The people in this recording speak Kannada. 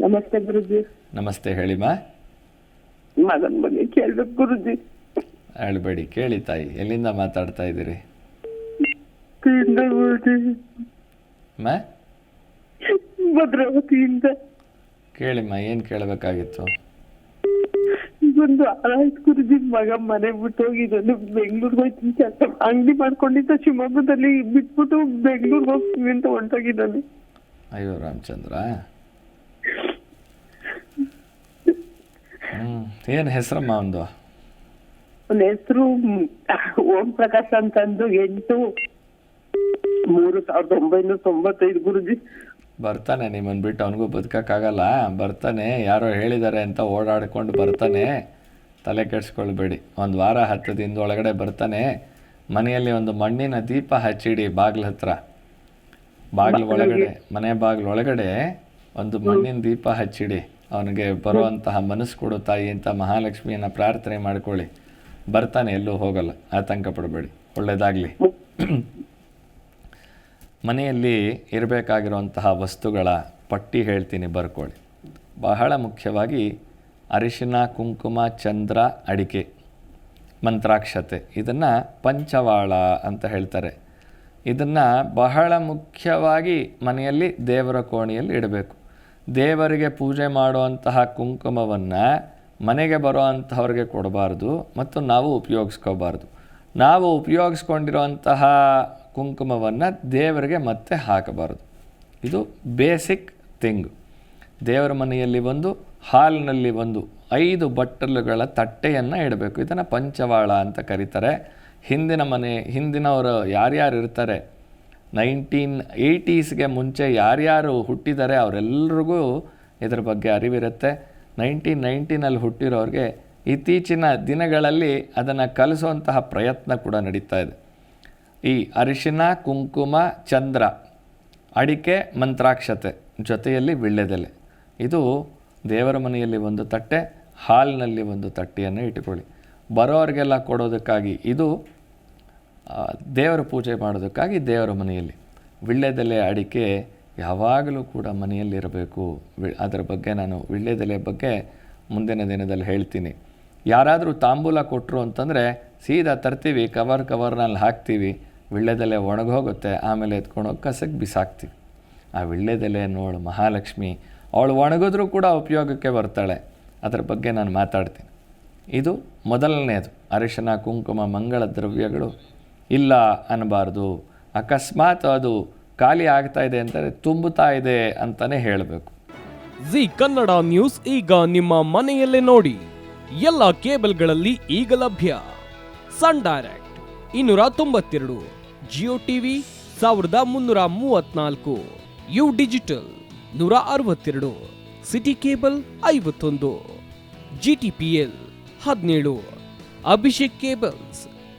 ನಮಸ್ತೆ ಗುರುಜಿ. ನಮಸ್ತೆ ಹೇಳಿಮ್ಮ. ಮಗನ್ ಬಗ್ಗೆ ಕೇಳ್ಬೇಕು ಗುರುಜಿ. ಅಳ್ಬೇಡಿ ಕೇಳಿ ತಾಯಿ ಎಲ್ಲಿಂದ ಮಾತಾಡ್ತಾ ಇದ್ದೀರಿ? ಭದ್ರಾವತಿಯಿಂದ. ಕೇಳಿಮ್ಮ ಏನು ಕೇಳಬೇಕಾಗಿತ್ತು? ಒಂದು ಆರಾಯ್ತು ಗುರುಜಿ ಮಗ ಮನೆ ಬಿಟ್ಟು ಹೋಗಿದ್ದಾನೆ ಬೆಂಗ್ಳೂರ್ಗೆ ಹೋಗ್ತೀನಿ ಕೆಲಸ. ಅಂಗಡಿ ಮಾಡ್ಕೊಂಡಿದ್ದ ಶಿವಮೊಗ್ಗದಲ್ಲಿ ಬಿಟ್ಬಿಟ್ಟು ಬೆಂಗ್ಳೂರ್ಗೆ ಹೋಗ್ತೀನಿ ಅಂತ ಹೊಂಟೋಗಿದ್ದಾನೆ. ಅಯ್ಯೋ ರಾಮಚಂದ್ರ. ಏನು ಹೆಸರಮ್ಮ ಒಂದು? ಒಂದು ಹೆಸರು ಓಂ ಪ್ರಕಾಶ್ ಅಂತಂದು ಎಂಟು ಮೂರು ಸಾವಿರದ ಒಂಬೈನೂರ ತೊಂಬತ್ತೈದು ಗುರುಜಿ. ಬರ್ತಾನೆ ನಿಮ್ಮನ್ ಬಿಟ್ಟು ಅವನಿಗೂ ಬದುಕಕ್ಕಾಗಲ್ಲ. ಬರ್ತಾನೆ ಯಾರೋ ಹೇಳಿದ್ದಾರೆ ಅಂತ ಓಡಾಡ್ಕೊಂಡು ಬರ್ತಾನೆ. ತಲೆ ಕೆಡಿಸ್ಕೊಳ್ಬೇಡಿ. ಒಂದು ವಾರ ಹತ್ತು ದಿನದ ಒಳಗಡೆ ಬರ್ತಾನೆ. ಮನೆಯಲ್ಲಿ ಒಂದು ಮಣ್ಣಿನ ದೀಪ ಹಚ್ಚಿಡಿ ಬಾಗಿಲ ಹತ್ರ. ಬಾಗಿಲು ಒಳಗಡೆ ಮನೆ ಬಾಗಿಲು ಒಳಗಡೆ ಒಂದು ಮಣ್ಣಿನ ದೀಪ ಹಚ್ಚಿಡಿ. ಅವನಿಗೆ ಬರುವಂತಹ ಮನಸ್ಸು ಕೊಡು ತಾಯಿ ಅಂತ ಮಹಾಲಕ್ಷ್ಮಿಯನ್ನ ಪ್ರಾರ್ಥನೆ ಮಾಡ್ಕೊಳ್ಳಿ. ಬರ್ತಾನೆ ಎಲ್ಲೂ ಹೋಗಲ್ಲ, ಆತಂಕ ಪಡಬೇಡಿ ಒಳ್ಳೆಯದಾಗಲಿ ಮನೆಯಲ್ಲಿ ಇರಬೇಕಾಗಿರುವಂತಹ ವಸ್ತುಗಳ ಪಟ್ಟಿ ಹೇಳ್ತೀನಿ, ಬರ್ಕೊಳ್ಳಿ. ಬಹಳ ಮುಖ್ಯವಾಗಿ ಅರಿಶಿನ, ಕುಂಕುಮ, ಚಂದ್ರ, ಅಡಿಕೆ, ಮಂತ್ರಾಕ್ಷತೆ, ಇದನ್ನು ಪಂಚವಾಳ ಅಂತ ಹೇಳ್ತಾರೆ. ಇದನ್ನು ಬಹಳ ಮುಖ್ಯವಾಗಿ ಮನೆಯಲ್ಲಿ ದೇವರ ಕೋಣೆಯಲ್ಲಿ ಇಡಬೇಕು. ದೇವರಿಗೆ ಪೂಜೆ ಮಾಡುವಂತಹ ಕುಂಕುಮವನ್ನು ಮನೆಗೆ ಬರುವಂತಹವ್ರಿಗೆ ಕೊಡಬಾರ್ದು ಮತ್ತು ನಾವು ಉಪಯೋಗಿಸ್ಕೋಬಾರ್ದು. ನಾವು ಉಪಯೋಗಿಸ್ಕೊಂಡಿರುವಂತಹ ಕುಂಕುಮವನ್ನು ದೇವರಿಗೆ ಮತ್ತೆ ಹಾಕಬಾರ್ದು. ಇದು ಬೇಸಿಕ್ ಥಿಂಗ್. ದೇವರ ಮನೆಯಲ್ಲಿ ಒಂದು, ಹಾಲಿನಲ್ಲಿ ಒಂದು, ಐದು ಬಟ್ಟಲುಗಳ ತಟ್ಟೆಯನ್ನು ಇಡಬೇಕು. ಇದನ್ನು ಪಂಚವಾಳ ಅಂತ ಕರೀತಾರೆ. ಹಿಂದಿನ ಮನೆ, ಹಿಂದಿನವರು ಯಾರ್ಯಾರು ಇರ್ತಾರೆ? ನೈನ್ಟೀನ್ ಏಯ್ಟೀಸ್ಗೆ ಮುಂಚೆ ಯಾರ್ಯಾರು ಹುಟ್ಟಿದ್ದಾರೆ ಅವರೆಲ್ಲರಿಗೂ ಇದ್ರ ಬಗ್ಗೆ ಅರಿವಿರುತ್ತೆ. ನೈನ್ಟೀನ್ ನೈನ್ಟೀನಲ್ಲಿ ಹುಟ್ಟಿರೋರಿಗೆ ಇತ್ತೀಚಿನ ದಿನಗಳಲ್ಲಿ ಅದನ್ನು ಕಲಿಸುವಂತಹ ಪ್ರಯತ್ನ ಕೂಡ ನಡೀತಾ ಇದೆ. ಈ ಅರಿಶಿನ, ಕುಂಕುಮ, ಚಂದ್ರ, ಅಡಿಕೆ, ಮಂತ್ರಾಕ್ಷತೆ ಜೊತೆಯಲ್ಲಿ ವಿಳ್ಳೆದೆಲೆ ಇದು ದೇವರ ಮನೆಯಲ್ಲಿ ಒಂದು ತಟ್ಟೆ, ಹಾಲ್ನಲ್ಲಿ ಒಂದು ತಟ್ಟೆಯನ್ನು ಇಟ್ಟುಕೊಳ್ಳಿ. ಬರೋರಿಗೆಲ್ಲ ಕೊಡೋದಕ್ಕಾಗಿ ಇದು ದೇವರ ಪೂಜೆ ಮಾಡೋದಕ್ಕಾಗಿ ದೇವರ ಮನೆಯಲ್ಲಿ. ವಿಳ್ಳೆದೆಲೆ ಅಡಿಕೆ ಯಾವಾಗಲೂ ಕೂಡ ಮನೆಯಲ್ಲಿರಬೇಕು ಅದರ ಬಗ್ಗೆ ನಾನು ವಿಳ್ಳೆದೆಲೆ ಬಗ್ಗೆ ಮುಂದಿನ ದಿನದಲ್ಲಿ ಹೇಳ್ತೀನಿ. ಯಾರಾದರೂ ತಾಂಬೂಲ ಕೊಟ್ಟರು ಅಂತಂದರೆ ಸೀದಾ ತರ್ತೀವಿ, ಕವರ್ ಕವರ್ನಲ್ಲಿ ಹಾಕ್ತೀವಿ. ವಿಳ್ಳೆದೆಲೆ ಒಣಗೋಗುತ್ತೆ, ಆಮೇಲೆ ಎತ್ಕೊಂಡೋಗಿ ಕಸಕ್ಕೆ ಬಿಸಾಕ್ತೀವಿ. ಆ ವಿಳ್ಳೆದೆಲೆ ನೋಳು ಮಹಾಲಕ್ಷ್ಮಿ, ಅವಳು ಒಣಗಿದ್ರೂ ಕೂಡ ಉಪಯೋಗಕ್ಕೆ ಬರ್ತಾಳೆ. ಅದರ ಬಗ್ಗೆ ನಾನು ಮಾತಾಡ್ತೀನಿ. ಇದು ಮೊದಲನೆಯದು. ಅರಿಶಿನ, ಕುಂಕುಮ, ಮಂಗಳ ದ್ರವ್ಯಗಳು ಇಲ್ಲ ಅನ್ನಬಾರ್ದು. ಅಕಸ್ಮಾತ್ ಅದು ಖಾಲಿ ಆಗ್ತಾ ಇದೆ ಅಂತಾರೆ ತುಂಬುತ್ತಾ ಇದೆ ಅಂತಲೇ ಹೇಳಬೇಕು. ಜಿ ಕನ್ನಡ ನ್ಯೂಸ್ ಈಗ ನಿಮ್ಮ ಮನೆಯಲ್ಲೇ ನೋಡಿ. ಎಲ್ಲ ಕೇಬಲ್ಗಳಲ್ಲಿ ಈಗ ಲಭ್ಯ. ಸನ್ ಡೈರೆಕ್ಟ್ ಇನ್ನೂರ ತೊಂಬತ್ತೆರಡು, ಜಿಯೋ ಟಿವಿ ಸಾವಿರದ ಮುನ್ನೂರ ಮೂವತ್ನಾಲ್ಕು, ಯು ಡಿಜಿಟಲ್ ನೂರ ಅರವತ್ತೆರಡು, ಸಿಟಿ ಕೇಬಲ್ ಐವತ್ತೊಂದು, ಜಿ ಟಿ ಪಿ ಎಲ್ ಹದಿನೇಳು, ಅಭಿಷೇಕ್ ಕೇಬಲ್ಸ್